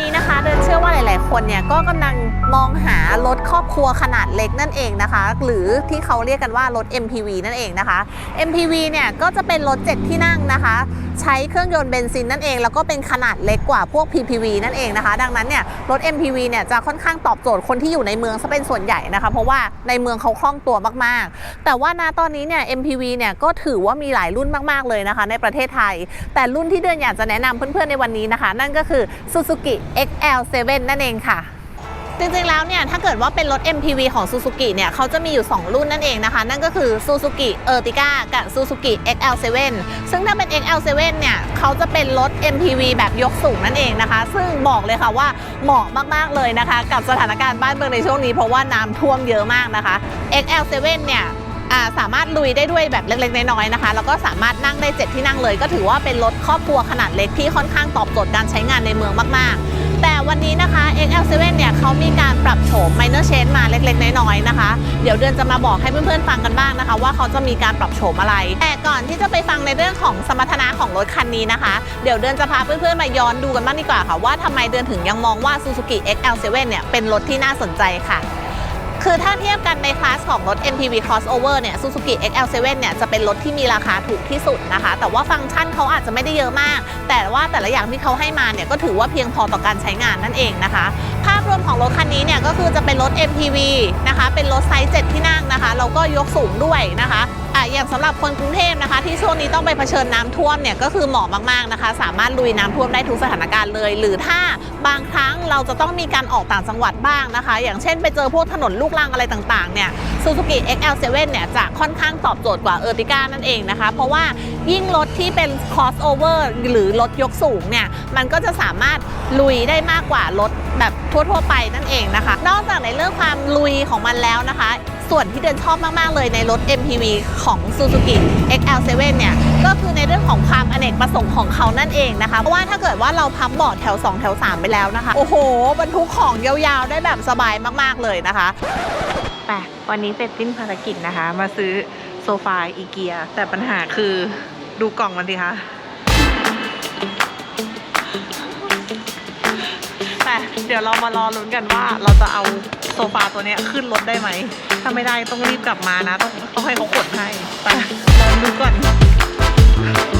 นี้นะคะ เดินเชื่อว่าหลาย ๆ คนเนี่ยก็กำลัง มองหารถครอบครัวขนาดเล็กนั่นเองนะคะ หรือที่เขาเรียกกันว่ารถ MPV นั่นเองนะคะ MPV เนี่ยก็จะเป็นรถ 7 ที่นั่งนะคะ ใช้เครื่องยนต์เบนซินนั่นเอง แล้วก็เป็นขนาดเล็กกว่าพวก PPV นั่นเองนะคะ ดังนั้นเนี่ยรถ MPV เนี่ยจะค่อนข้างตอบโจทย์คนที่อยู่ในเมืองซะเป็นส่วนใหญ่นะคะ เพราะว่าในเมืองเขาคล่องตัวมากๆ แต่ว่าณตอนนี้เนี่ย MPV เนี่ยก็ถือว่ามีหลายรุ่นมากๆเลยนะคะ ในประเทศไทย แต่รุ่นที่เดือนอยากจะแนะนำเพื่อนๆในวันนี้นะคะ นั่นก็คือ Suzuki XL7 นั่นเองค่ะ จริงๆ แล้วเนี่ย ถ้าเกิดว่าเป็นรถ MPV ของ Suzuki เนี่ยเขาจะมีอยู่ 2 รุ่นนั่นเองนะคะ นั่นก็คือ Suzuki Ertiga กับ Suzuki XL7 ซึ่งถ้าเป็น XL7 เนี่ยเขาจะเป็นรถ MPV แบบยกสูงนั่นเองนะคะ ซึ่งบอกเลยค่ะว่าเหมาะมากๆเลยนะคะ กับสถานการณ์บ้านเมืองในช่วงนี้เพราะว่าน้ำท่วมเยอะมากนะคะ XL7 เนี่ยสามารถลุยได้ด้วยแบบเล็ก ๆ น้อยๆนะคะ แล้วก็สามารถนั่งได้ 7 ที่นั่งเลย ก็ถือว่าเป็นรถครอบครัวขนาดเล็กที่ค่อนข้างตอบโจทย์การใช้งานในเมืองมากๆ วันนี้นะคะ XL7 เนี่ยเขามีการปรับโฉม minor change มาเล็กๆ น้อยๆนะคะ เดี๋ยวเดือนจะมาบอกให้เพื่อนๆฟังกันบ้างนะคะ ว่าเขาจะมีการปรับโฉมอะไร แต่ก่อนที่จะไปฟังในเรื่องของสมรรถนะของรถคันนี้นะคะ เดี๋ยวเดือนจะพาเพื่อนๆมาย้อนดูกันบ้างดีกว่าค่ะว่าทำไมเดือนถึงยังมองว่า Suzuki XL7 เนี่ยเป็นรถที่น่าสนใจค่ะ คือถ้าเทียบกันในคลาสของรถ MPV crossover เนี่ย Suzuki XL7 เนี่ยจะเป็นรถที่มีราคาถูกที่สุดนะคะ แต่ว่าฟังก์ชันเขาอาจจะไม่ได้เยอะมาก แต่ว่าแต่ละอย่างที่เขาให้มาเนี่ยก็ถือว่าเพียงพอต่อการใช้งานนั่นเองนะคะ ภาพรวมของรถคันนี้เนี่ยก็คือจะเป็นรถ MPV นะคะ เป็นรถไซส์7ที่นั่งนะคะแล้วก็ยกสูงด้วยนะคะอะอย่างสำหรับคนกรุงเทพนะคะ ที่ช่วงนี้ต้องไปเผชิญน้ำท่วมเนี่ยก็คือเหมาะมากๆนะคะ สามารถลุยน้ำท่วมได้ทุกสถานการณ์เลย หรือถ้าบางครั้งเราจะต้องมีการออกต่างจังหวัดบ้างนะคะ อย่างเช่นไปเจอพวกถนนลูกรังอะไรต่างๆเนี่ย Suzuki XL7 เนี่ยจะค่อนข้างตอบโจทย์กว่า Ertiga นั่นเองนะคะ เพราะว่ายิ่งรถที่เป็น crossover หรือรถยกสูงเนี่ยมันก็จะสามารถ ลุยได้มากกว่ารถแบบทั่วๆไปนั่นเองนะคะ นอกจากในเรื่องความลุยของมันแล้วนะคะ ส่วนที่เดินชอบมาก ๆ เลยในรถ MPV ของ Suzuki XL7 เนี่ย ก็คือในเรื่องของความอเนกประสงค์ของเขานั่นเองนะคะ เพราะว่าถ้าเกิดว่าเราพับเบาะแถว 2 แถว 3 ไปแล้วนะคะ โอ้โห บรรทุกของยาวๆ ได้แบบสบายมากๆเลยนะคะไปวันนี้เสร็จสิ้นภารกิจนะคะ มาซื้อโซฟาอีเกียแต่ปัญหาคือดูกล่องมันดิคะ เดี๋ยวเรามารอลุ้นกันว่าเราจะเอาโซฟาตัวเนี้ยขึ้นรถได้ไหม ถ้าไม่ได้ต้องรีบกลับมานะ ต้องต้องให้เขาขนให้ไปลองดูก่อน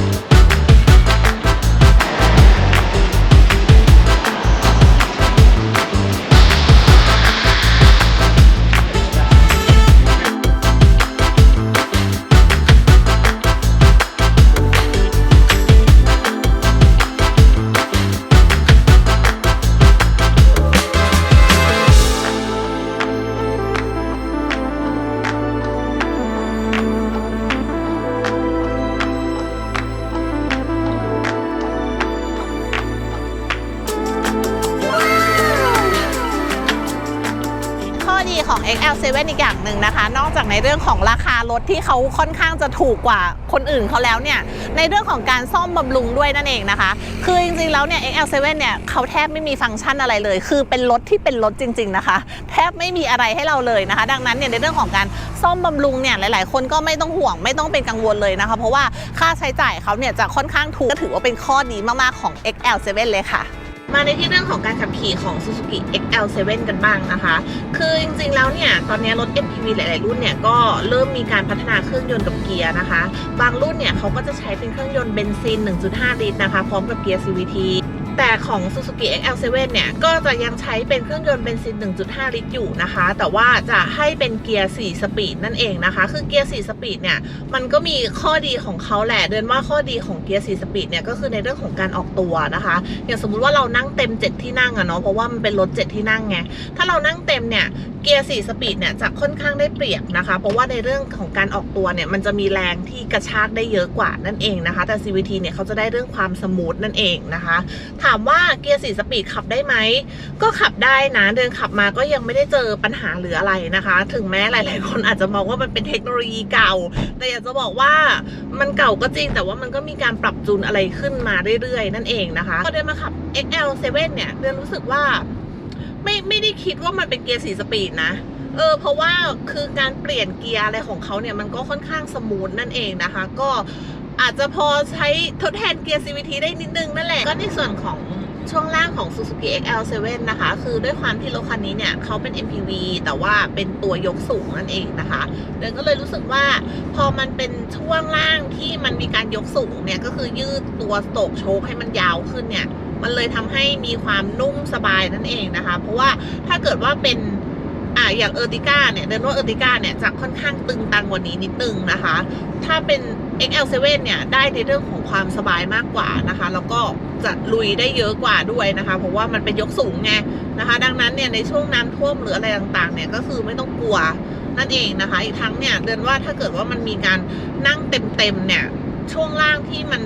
ดีของ XL7 อีกอย่างหนึ่งนะคะ นอกจากในเรื่องของราคารถที่เขาค่อนข้างจะถูกกว่าคนอื่นเขาแล้วเนี่ย ในเรื่องของการซ่อมบำรุงด้วยนั่นเองนะคะ คือจริงๆแล้วเนี่ย XL7 เนี่ยเขาแทบไม่มีฟังก์ชันอะไรเลย คือเป็นรถที่เป็นรถจริง ๆนะคะ แทบไม่มีอะไรให้เราเลยนะคะ ดังนั้นเนี่ยในเรื่องของการซ่อมบำรุงเนี่ยหลาย ๆ คนก็ไม่ต้องห่วงไม่ต้องเป็นกังวลเลยนะคะ เพราะว่าค่าใช้จ่ายเขาเนี่ยจะค่อนข้างถูกก็ถือว่าเป็นข้อดีมากๆของ XL7 เลยค่ะ มาในที่เรื่องของการขับขี่ของ Suzuki XL7 กันบ้างนะคะ คือจริงๆ แล้วเนี่ย ตอนนี้รถ MPV หลายๆ รุ่นเนี่ย ก็เริ่มมีการพัฒนาเครื่องยนต์กับเกียร์นะคะ บางรุ่นเนี่ยเขาก็จะใช้เป็นเครื่องยนต์เบนซิน 1.5 ลิตรนะคะ พร้อมกับเกียร์ CVT แต่ของ Suzuki XL7 เนี่ย ก็จะยังใช้เป็นเครื่องยนต์เบนซิน 1.5 ลิตรอยู่นะคะ แต่ว่าจะให้เป็นเกียร์ 4 สปีดนั่นเองนะคะ คือเกียร์ 4 สปีดเนี่ย มันก็มีข้อดีของเขาแหละ เดินว่าข้อดีของเกียร์ 4 สปีดเนี่ย ก็คือในเรื่องของการออกตัวนะคะ อย่างสมมุติว่าเรานั่งเต็ม 7 ที่นั่งอะเนาะ เพราะว่ามันเป็นรถ 7 ที่นั่งไง ถ้าเรานั่งเต็มเนี่ยเกียร์ 4 สปีดเนี่ยจะค่อนข้างได้เปรียบนะคะ เพราะว่าในเรื่องของการออกตัวเนี่ยมันจะมีแรงที่กระชากได้เยอะกว่านั่นเองนะคะ แต่ CVT เนี่ยเขาจะได้เรื่องความสมูทนั่นเองนะคะถามว่าเกียร์4สปีดขับได้ไหม ก็ขับได้นะ เดินขับมาก็ยังไม่ได้เจอปัญหาหรืออะไรนะคะ ถึงแม้หลาย ๆ คนอาจจะมองว่ามันเป็นเทคโนโลยีเก่า แต่อยากจะบอกว่ามันเก่าก็จริง แต่ว่ามันก็มีการปรับจูนอะไรขึ้นมาเรื่อย ๆ นั่นเองนะคะพอเดินมาขับ XL7 เนี่ยเดินรู้สึกว่าไม่ไม่ได้คิดว่ามันเป็นเกียร์สี่สปีดนะเออเพราะว่าคือการเปลี่ยนเกียร์อะไรของเขาเนี่ยมันก็ค่อนข้างสมูทนั่นเองนะคะ ก็ อาจจะพอใช้ทดแทนเกียร์ CVT ได้นิดนึงนั่นแหละ ก็ในส่วนของช่วงล่างของ Suzuki XL7 นะคะ คือด้วยความที่รถคันนี้เนี่ยเขาเป็น MPV แต่ว่าเป็นตัวยกสูงนั่นเองนะคะเดินก็เลยรู้สึกว่าพอมันเป็นช่วงล่างที่มันมีการยกสูงเนี่ย ก็คือยืดตัวสโตกโชคให้มันยาวขึ้นเนี่ย มันเลยทำให้มีความนุ่มสบายนั่นเองนะคะ เพราะว่าถ้าเกิดว่าเป็น อ่าอย่างเออร์ติก้าเนี่ยเดินว่าเออร์ติก้าเนี่ยจะค่อนข้างตึงตังกว่านี้นิดนึงนะคะ ถ้าเป็น XL7 เนี่ยได้ในเรื่องของความสบายมากกว่านะคะ แล้วก็จะลุยได้เยอะกว่าด้วยนะคะ เพราะว่ามันเป็นยกสูงไงนะคะ ดังนั้นเนี่ยในช่วงน้ำท่วมหรืออะไรต่างๆ เนี่ยก็คือไม่ต้องกลัวนั่นเองนะคะ อีกทั้งเนี่ยเดินว่าถ้าเกิดว่ามันมีการนั่งเต็มๆเนี่ย ช่วงล่างที่มัน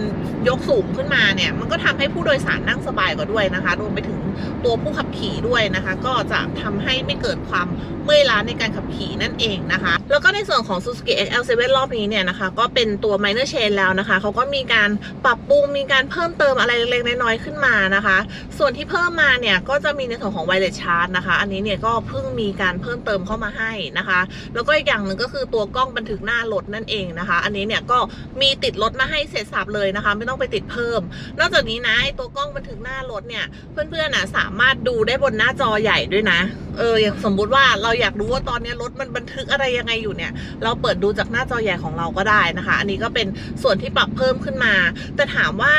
ยกสูงขึ้นมาเนี่ย มันก็ทำให้ผู้โดยสารนั่งสบายกว่าด้วยนะคะ รวมไปถึงตัวผู้ขับขี่ด้วยนะคะ ก็จะทำให้ไม่เกิดความเมื่อยล้าในการขับขี่นั่นเองนะคะ แล้วก็ในส่วนของ Suzuki XL7 รอบนี้เนี่ยนะคะ ก็เป็นตัว minor change แล้วนะคะ เขาก็มีการปรับปรุง มีการเพิ่มเติมอะไรเล็กๆน้อยๆขึ้นมานะคะ ส่วนที่เพิ่มมาเนี่ย ก็จะมีในส่วนของ wireless charge นะคะ อันนี้เนี่ยก็เพิ่งมีการเพิ่มเติมเข้ามาให้นะคะ แล้วก็อีกอย่างหนึ่งก็คือตัวกล้องบันทึกหน้ารถนั่นเองนะคะ อันนี้เนี่ยก็มีติดรถมาให้เสร็จสับเลยนะคะ ไม่ต้องไปติดเพิ่ม นอกจากนี้นะไอตัวกล้องบันทึกหน้ารถเนี่ย เพื่อนๆนะสามารถดูได้บนหน้าจอใหญ่ด้วยนะ เอออย่างสมมุติว่าเราอยากรู้ว่าตอนนี้รถมันบันทึกอะไรยังไงอยู่เนี่ย เราเปิดดูจากหน้าจอใหญ่ของเราก็ได้นะคะ อันนี้ก็เป็นส่วนที่ปรับเพิ่มขึ้นมา แต่ถามว่า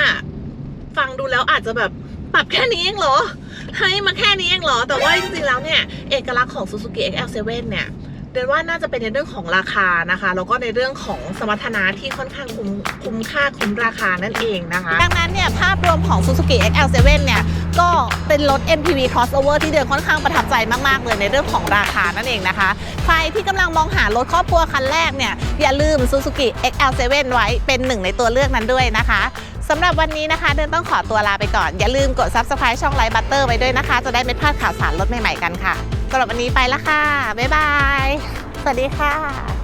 ฟังดูแล้วอาจจะแบบปรับแค่นี้เองเหรอให้มาแค่นี้เองเหรอ แต่ว่าจริงๆแล้วเนี่ย เอกลักษณ์ของ Suzuki XL7 เนี่ย เดนว่าน่าจะเป็นในเรื่องของราคานะคะแล้วก็ในเรื่องของสมรรถนะที่ค่อนข้างคุ้มคุ้มค่าคุ้มราคานั่นเองนะคะ ดังนั้นเนี่ยภาพรวมของ Suzuki XL7 เนี่ยก็เป็นรถ MPV crossover ที่เดินค่อนข้างประทับใจมาก ๆ เลยในเรื่องของราคานั่นเองนะคะ ใครที่กำลังมองหารถครอบครัวคันแรกเนี่ยอย่าลืม Suzuki XL7 ไว้เป็นหนึ่งในตัวเลือกนั้นด้วยนะคะ สำหรับวันนี้นะคะ เดินต้องขอตัวลาไปก่อน อย่าลืมกด Subscribe ช่องไลฟ์บัตเตอร์ไว้ด้วยนะคะ จะได้ไม่พลาดข่าวสารรถใหม่ๆกันค่ะสำหรับวันนี้ไปละค่ะ บ๊ายบาย สวัสดีค่ะ